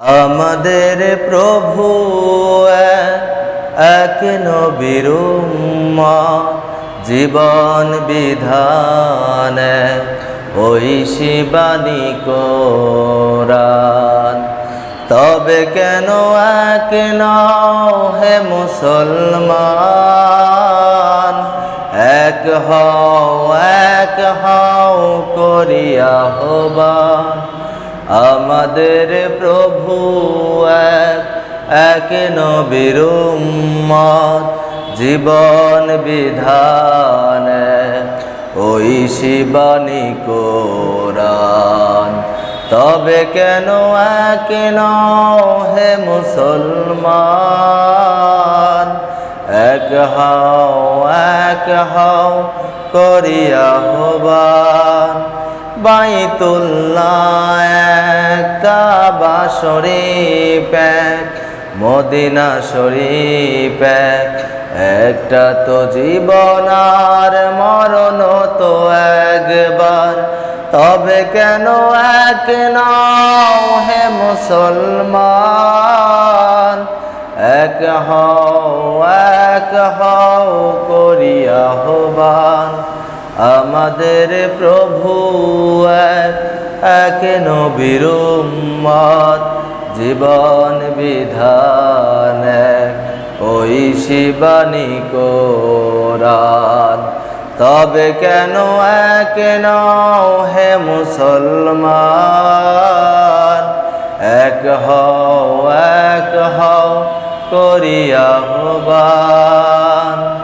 আমাদের প্রভু এক, নবীর জীবন বিধান ওই শিবানী কোরআন। তবে কেন এক হে মুসলমান? এক হও এক হও করিয়া হবান আমাদের প্রভু এক এক নবীর জীবন বিধান ওই শিবানী কোরআন। তবে কেন এক হে মুসলমান? এক হও এক হও করিয়া হবান। বাইতুল্লাহ কাবা শরীফ এক, মদিনা শরীফ এক, একটা তো জীবন আর মরণ তো একবার, তবে কেন এক নাও হে মুসলমান? এক হও এক হও আমাদের প্রভু এক নবীর উম্মত, জীবন বিধান ওই শিবানী কোরআন। তবে কেন এক হে মুসলমান? এক হও এক হও করিয়া হবান